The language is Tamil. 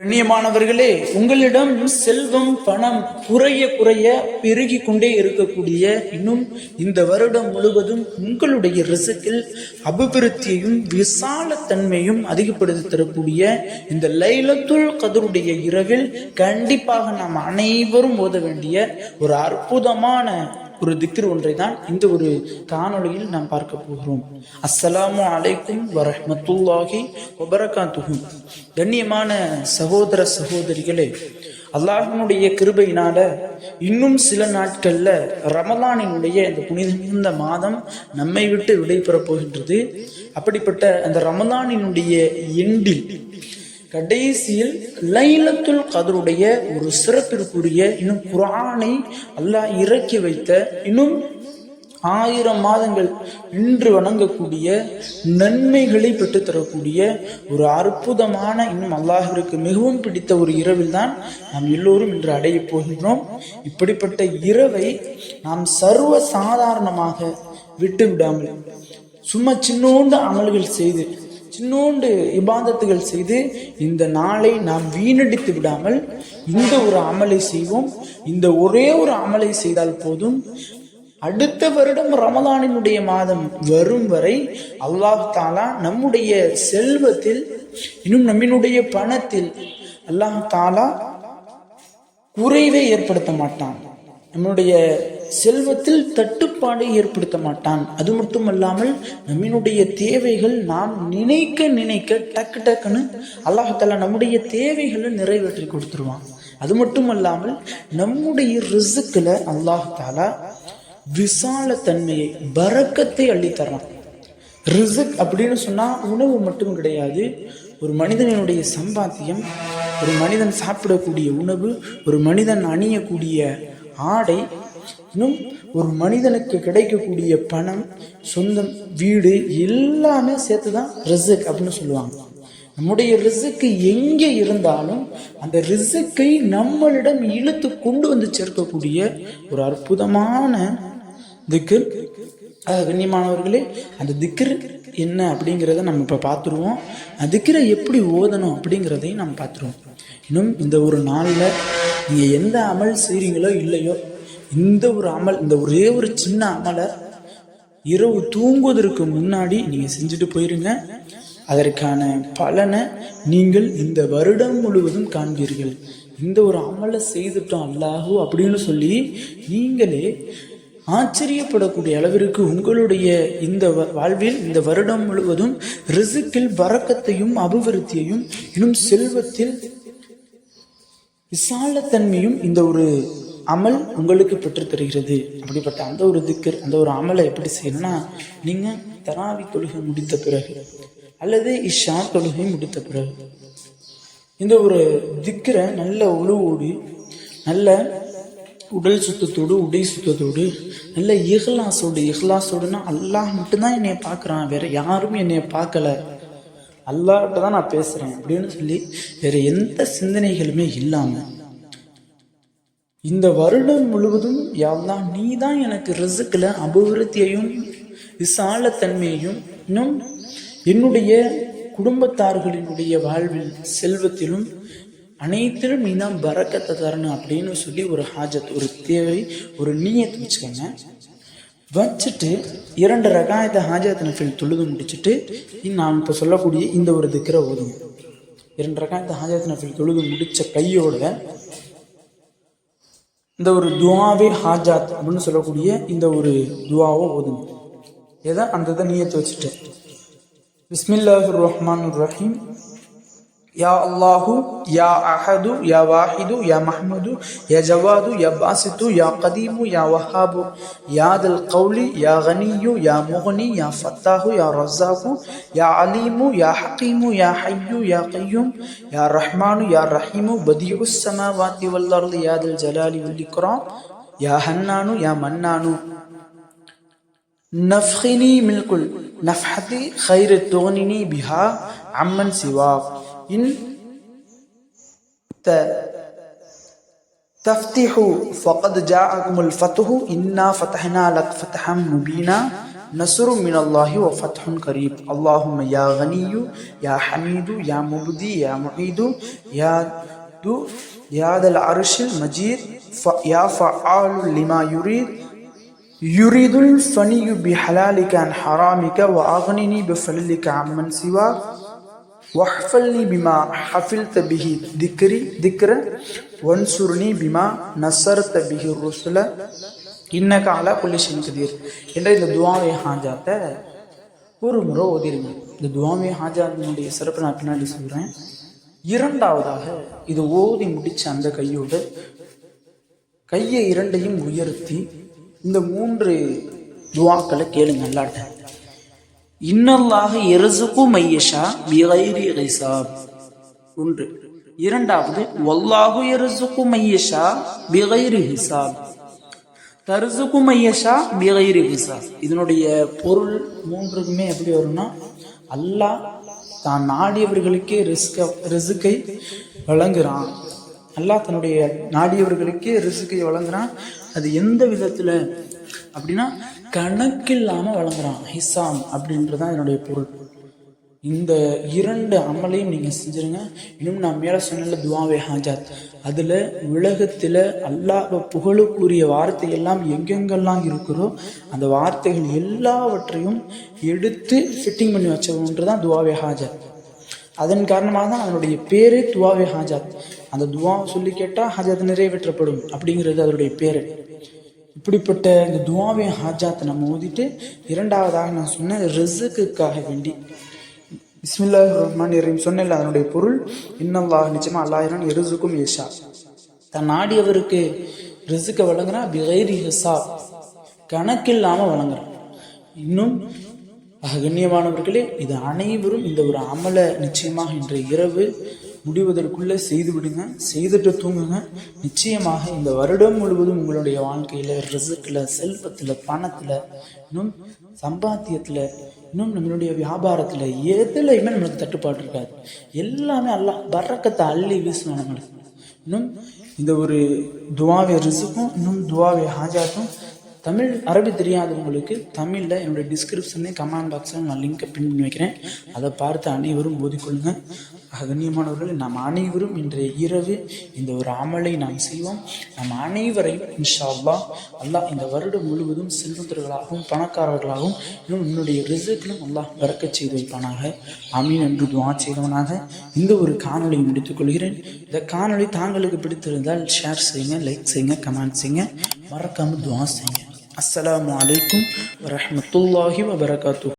கண்ணியமானவர்களே உங்களிடம் செல்வம் பணம் குறைய குறைய பெருகி கொண்டே இருக்கக்கூடிய இன்னும் இந்த வருடம் முழுவதும் உங்களுடைய ரிசக்கில் அபிவிருத்தியையும் விசாலத்தன்மையும் அதிகப்படுத்தி தரக்கூடிய இந்த லைலத்துல் கதருடைய இரவில் கண்டிப்பாக நாம் அனைவரும் ஓத வேண்டிய ஒரு அற்புதமான ஒரு திக்ர் ஒன்றை தான் இந்த ஒரு காணொலியில் நாம் பார்க்க போகிறோம். அஸ்ஸலாமு அலைக்கும் வரமத்துல்லாஹி ஒபரகாத்துகும் கண்ணியமான சகோதர சகோதரிகளே அல்லாஹினுடைய கிருபையினால இன்னும் சில நாட்கள்ல ரமலானினுடைய இந்த புனித மிகுந்த மாதம் நம்மை விட்டு விடைபெறப் போகின்றது. அப்படிப்பட்ட அந்த ரமலானினுடைய எண்டில் கடைசியில் லைலத்துல் கதருடைய ஒரு சிறப்பிற்குரிய இன்னும் குரானை அல்லாஹ் இறக்கி வைத்த இன்னும் ஆயிரம் மாதங்கள் இன்று வணங்கக்கூடிய நன்மைகளை பெற்றுத்தரக்கூடிய ஒரு அற்புதமான இன்னும் அல்லாஹிற்கு மிகவும் பிடித்த ஒரு இரவில் தான் நாம் எல்லோரும் இன்று அடையப் போகின்றோம். இப்படிப்பட்ட இரவை நாம் சர்வ சாதாரணமாக விட்டுவிடாமல் சும்மா சின்னோண்டு அமல்கள் செய்து சின்னோண்டு இபாதத்துகள் செய்து இந்த நாளை நாம் வீணடித்து விடாமல் இந்த ஒரு அமலை செய்வோம். இந்த ஒரே ஒரு அமலை செய்தால் போதும். அடுத்த வருடம் ரமதானினுடைய மாதம் வரும் வரை அல்லாஹ் தாலா நம்முடைய செல்வத்தில் இன்னும் நம்மினுடைய பணத்தில் அல்லாஹ் தாலா குறைவை ஏற்படுத்த மாட்டான். நம்முடைய செல்வத்தில் தட்டுப்பாடை ஏற்படுத்த மாட்டான். அது மட்டுமல்லாமல் நம்மினுடைய தேவைகள் நாம் நினைக்க நினைக்க டக்கு டக்குன்னு அல்லாஹால நம்முடைய தேவைகளை நிறைவேற்றி கொடுத்துருவான். அது மட்டுமல்லாமல் நம்முடைய ரிசுக்கில் அல்லாஹாலா விசால தன்மையை பறக்கத்தை அள்ளித்தரான் ரிசுக் அப்படின்னு சொன்னால் உணவு மட்டும் கிடையாது. ஒரு மனிதனுடைய சம்பாத்தியம் ஒரு மனிதன் சாப்பிடக்கூடிய உணவு ஒரு மனிதன் அணியக்கூடிய ஆடை இன்னும் ஒரு மனிதனுக்கு கிடைக்கக்கூடிய பணம் சொந்தம் வீடு எல்லாமே சேர்த்து தான் ரிசுக் அப்படின்னு சொல்லுவாங்க. நம்முடைய ரிசுக்கு எங்கே இருந்தாலும் அந்த ரிசுக்கை நம்மளிடம் இழுத்து கொண்டு வந்து சேர்க்கக்கூடிய ஒரு அற்புதமான திக்கர் கண்ணியமானவர்களே அந்த திக்கர் என்ன அப்படிங்கிறத நம்ம இப்போ பார்த்துருவோம். திக்கரை எப்படி ஓதணும் அப்படிங்கிறதையும் நம்ம பார்த்துருவோம். இன்னும் இந்த ஒரு நாளில் நீங்கள் எந்த அமல் செய்கிறீங்களோ இல்லையோ இந்த ஒரு அமல் இந்த ஒரே ஒரு சின்ன அமலை இரவு தூங்குவதற்கு முன்னாடி நீங்கள் செஞ்சுட்டு போயிருங்க. அதற்கான பலனை நீங்கள் இந்த வருடம் முழுவதும் காண்பீர்கள். இந்த ஒரு அமலை செய்துட்டோம் அல்லாஹூ அப்படின்னு சொல்லி நீங்களே ஆச்சரியப்படக்கூடிய அளவிற்கு உங்களுடைய இந்த வாழ்வில் இந்த வருடம் முழுவதும் ரிசுக்கில் வரக்கத்தையும் அபிவிருத்தியையும் இன்னும் செல்வத்தில் விசாலத்தன்மையும் இந்த ஒரு அமல் உங்களுக்கு பெற்றுத்தருகிறது. அப்படிப்பட்ட அந்த ஒரு திக்கர் அந்த ஒரு அமலை எப்படி செய்யணும்னா நீங்கள் தராவி தொழுகை முடித்த பிறகு அல்லது இஷா தொழுகை முடித்த பிறகு இந்த ஒரு திக்கரை நல்ல உழுவோடு நல்ல உடல் சுத்தத்தோடு உடை சுத்தத்தோடு நல்ல இஹ்லாஸோடு இஹ்லாஸோடுனா அல்லாஹ் மட்டும்தான் என்னைய பார்க்குறான் வேற யாரும் என்னைய பார்க்கல. அல்லாட்ட தான் நான் பேசுகிறேன் அப்படின்னு சொல்லி வேறு எந்த சிந்தனைகளுமே இல்லாமல் இந்த வருடம் முழுவதும் யாவ்லாம் நீ தான் எனக்கு ரிசுக்கில் அபிவிருத்தியையும் விசாலத்தன்மையையும் இன்னும் என்னுடைய குடும்பத்தார்களினுடைய வாழ்வில் செல்வத்திலும் அனைத்திலும் நீ தான் பறக்கத்தை தரணும் அப்படின்னு சொல்லி ஒரு ஹாஜத் ஒரு தேவை ஒரு நீயத்தை வச்சுக்கோங்க. வச்சுட்டு இரண்டு ரகாயத்தை ஹாஜத் நஃபில் தொழுது முடிச்சுட்டு நான் இப்போ சொல்லக்கூடிய இந்த ஒரு திக்கரை ஓதுங்க. இரண்டு ரகாயத்தை ஹாஜத் நஃபில் தொழுது முடித்த கையோட இந்த ஒரு துவாவே ஹாஜாத் அப்படின்னு சொல்லக்கூடிய இந்த ஒரு துவாவை ஓதுங்க. எதை? அந்த இதை நீயத்து வச்சுட்டு. பிஸ்மில்லாஹ் ரஹ்மான் ரஹீம் யா அல்லாஹு யா அஹது யா வாஹிது யா மஹ்மது யா ஜவாது யா பாசித்து யா கதீமு யா வஹாபு யா தல் கௌலி யா கனியு யா முகனி யா ஃபத்தாஹு யா ரஸாகு யா அலீமு யா ஹக்கீமு யா ஹய்யு யா கையும் யா ரஹ்மானு யா ரஹீமு பதியு சமாவாத்தி வல்லர்து யா தல் ஜலாலி வல் இக்ராம் யா ஹன்னானு யா மன்னானு نفخني ملك النفحة خير تغنني بها عمن سواك إن تفتحوا فقد جاءكم الفتح إنا فتحنا لك فتحا مبينا. نصر من الله وفتح قريب. اللهم يا غني يا حميد يا مبدي يا معيد يا ذو يا ذا العرش المجيد يا فعال لما يريد. يريد الفني بحلالك عن حرامك وأغنني بفضلك عمن سواك. واحفلني بما حفلت به ذكري ذكر وانصرني بما نصرت به الرسل இன்னக அலா குல்லி ஷைன் கதீர் என்ற இந்த துவாவை ஹாஜாத்தை ஒரு முறை ஓதிருங்க இந்த துவாவை ஹாஜாத்தினுடைய சிறப்பு நான் பின்னாடி சொல்கிறேன் இரண்டாவதாக இது ஓதி முடிச்ச அந்த கையோடு கையை இரண்டையும் உயர்த்தி இந்த மூன்று துவாக்களை கேளுங்க அல்லாட்ட இன்னல்லாக எரசுக்கு மையஷா பிகைரி ஹிசாப். ஒன்று. இரண்டாவது வல்லாஹு எரசுக்கு மையஷா பிகைரி ஹிசாப். தருசுக்கு மையஷா பிகைரி ஹிசாப். இதனுடைய பொருள் மூன்றுக்குமே எப்படி வரும்னா அல்லாஹ் தான் நாடியவர்களுக்கே ரிஸ்க ரிசுக்கை வழங்குறான். அல்லாஹ் தன்னுடைய நாடியவர்களுக்கே ரிசுக்கை வழங்குறான். அது எந்த விதத்தில் அப்படின்னா கணக்கில்லாமல் வழங்குறான் ஹிசாம் அப்படின்றதான் இதனுடைய பொருள். இந்த இரண்டு அமலையும் நீங்கள் செஞ்சுருங்க. இன்னும் நான் மேலே சொன்னல துவாவே ஹாஜாத். அதில் உலகத்தில் அல்லாஹ் புகழுக்குரிய வார்த்தை எல்லாம் எங்கெங்கெல்லாம் இருக்கிறோ அந்த வார்த்தைகள் எல்லாவற்றையும் எடுத்து ஃபிட்டிங் பண்ணி வச்சவன்றதான் துவாவே ஹாஜாத். அதன் காரணமாக தான் அதனுடைய பேரே துவாவே ஹாஜாத். அந்த துவா சொல்லி கேட்டால் ஹாஜாத் நிறைவேற்றப்படும் அப்படிங்கிறது அதனுடைய பேர். இப்படிப்பட்ட இந்த துவாவின் ஹாஜாத்தை நம்ம ஓதிட்டு இரண்டாவதாக நான் சொன்னேன் ரிசுக்குக்காக வேண்டி. பிஸ்மில்லாஹ் ரஹ்மான் ரஹீம். சொன்ன அதனுடைய பொருள் இன்னல்லாஹ் நிச்சயமா அல்லாஹிரான் எருசுக்கும் ஏஷா தன் நாடியவருக்கு ரிசுக்கை வழங்குறான் பிகைரி ஹிசாப். கணக்கில்லாமல் வழங்குறான். இன்னும் கண்ணியமானவர்களே இது அனைவரும் இந்த ஒரு அமலை நிச்சயமாக இன்றைய இரவு முடிவதற்குள்ளே செய்து விடுங்க செய்துட்டு தூங்குங்க. நிச்சயமாக இந்த வருடம் முழுவதும் உங்களுடைய வாழ்க்கையில் ரிசக்கில் செல்வத்தில் பணத்தில் இன்னும் சம்பாத்தியத்தில் இன்னும் நம்மளுடைய வியாபாரத்தில் எதுலையுமே நம்மளுக்கு தட்டுப்பாடு இருக்காது. எல்லாமே அல்லா பறக்கத்தை அள்ளி வீசணும் நம்மளுக்கு. இன்னும் இந்த ஒரு துவாவை ரிசுக்கும் இன்னும் துவாவை ஹாஜாத்தும் தமிழ் அரபி தெரியாதவங்களுக்கு தமிழில் என்னுடைய டிஸ்கிரிப்ஷன்லேயும் கமெண்ட் பாக்ஸில் நான் லிங்கை பின் பண்ணி வைக்கிறேன். அதை பார்த்து அனைவரும் ஓதிக்கொள்ளுங்க. கண்ணியமானவர்கள் நாம் அனைவரும் இன்றைய இரவு இந்த ஒரு அமலை நாம் செய்வோம். நம் அனைவரையும் இன்ஷா அல்லாஹ் அல்லாஹ் இந்த வருடம் முழுவதும் செல்வந்தர்களாகவும் பணக்காரர்களாகவும் இன்னும் என்னுடைய ரிசல்ட்டிலும் அல்லாஹ் பிறக்க செய்து வைப்பானாக. அமீன் என்று துவா செய்தவனாக. இந்த ஒரு காணொலியை முடித்துக் கொள்கிறேன். இந்த காணொளி தாங்களுக்கு பிடித்திருந்தால் ஷேர் செய்யுங்க லைக் செய்யுங்க கமெண்ட் செய்யுங்க. மறக்காமல் துவா செய்யுங்க. அஸ்ஸலாமு அலைக்கும் வரமத்துல்லாஹி வபரகாத்து